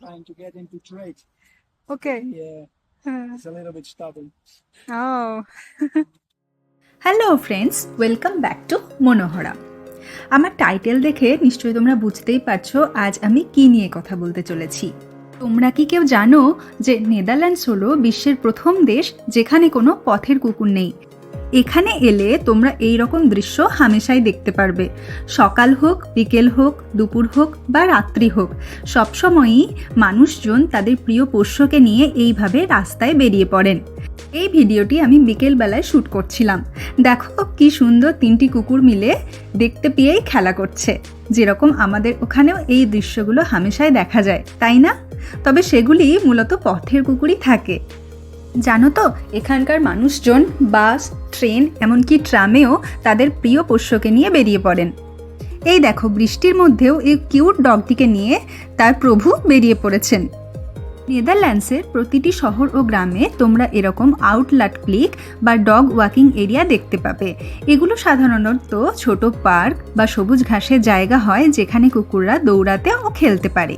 trying to get into trade. Okay Yeah, it's a little bit stubborn. O hello friends welcome back to Manohara আমার title দেখে নিশ্চয়ই তোমরা বুঝতেই পারছ আজ আমি কি নিয়ে কথা বলতে চলেছি। তোমরা কি কেউ জানো যে নেদারল্যান্ডস হলো বিশ্বের প্রথম দেশ যেখানে কোনো পথের কুকুর নেই? এখানে এলে তোমরা এই রকম দৃশ্য হামেশাই দেখতে পারবে। সকাল হোক, বিকেল হোক, দুপুর হোক বা রাত্রি হোক, সবসময়ই মানুষজন তাদের প্রিয় পোষ্যকে নিয়ে এইভাবে রাস্তায় বেরিয়ে পড়েন। এই ভিডিওটি আমি বিকেলবেলায় শ্যুট করছিলাম। দেখো কি সুন্দর তিনটি কুকুর মিলে দেখতে পেয়েই খেলা করছে। যেরকম আমাদের ওখানেও এই দৃশ্যগুলো হামেশাই দেখা যায়, তাই না? তবে সেগুলি মূলত পথের কুকুরই থাকে। জানো তো, এখানকার মানুষজন, বাস, ট্রেন, এমনকি ট্রামেও তাদের প্রিয় পোষ্যকে নিয়ে বেরিয়ে পড়েন। এই দেখো, বৃষ্টির মধ্যেও এই কিউট ডগটিকে নিয়ে তার প্রভু বেরিয়ে পড়েছেন। নেদারল্যান্ডসের প্রতিটি শহর ও গ্রামে তোমরা এরকম আউটলাট ক্লিক বা ডগ ওয়াকিং এরিয়া দেখতে পাবে। এগুলো সাধারণত ছোট পার্ক বা সবুজ ঘাসের জায়গা হয় যেখানে কুকুররা দৌড়াতে ও খেলতে পারে।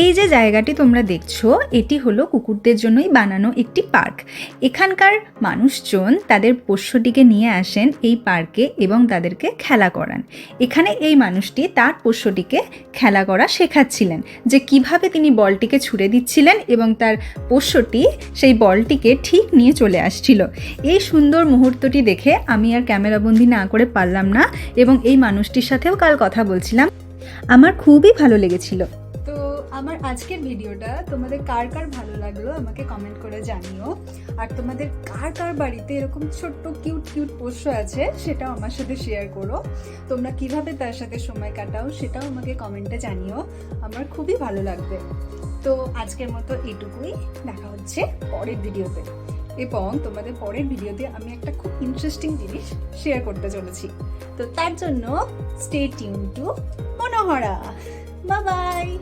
এই যে জায়গাটি তোমরা দেখছ, এটি হলো কুকুরদের জন্যই বানানো একটি পার্ক। এখানকার মানুষজন তাদের পোষ্যটিকে নিয়ে আসেন এই পার্কে এবং তাদেরকে খেলা করান। এখানে এই মানুষটি তার পোষ্যটিকে খেলা করা শেখাচ্ছিলেন যে কীভাবে তিনি বলটিকে ছুড়ে দিচ্ছিলেন এবং তার পোষ্যটি সেই বলটিকে ঠিক নিয়ে চলে আসছিল। এই সুন্দর মুহূর্তটি দেখে আমি আর ক্যামেরাবন্দি না করে পারলাম না এবং এই মানুষটির সাথেও কাল কথা বলছিলাম। আমার খুবই ভালো লেগেছিল। আজকের ভিডিওটা তোমাদের কার কার ভালো লাগল আমাকে কমেন্ট করে জানিও। আর তোমাদের কার কার বাড়িতে এরকম ছোট্ট কিউট কিউট পোষ্য আছে সেটাও আমার সাথে শেয়ার করো। তোমরা কীভাবে তার সাথে সময় কাটাও সেটাও আমাকে কমেন্টে জানিও। আমার খুবই ভালো লাগবে। তো আজকের মতো এটুকুই। দেখা হচ্ছে পরের ভিডিওতে। এবং তোমাদের পরের ভিডিওতে আমি একটা খুব ইন্টারেস্টিং জিনিস শেয়ার করতে চলেছি। তো তার জন্য stay tune to Manohara. Bye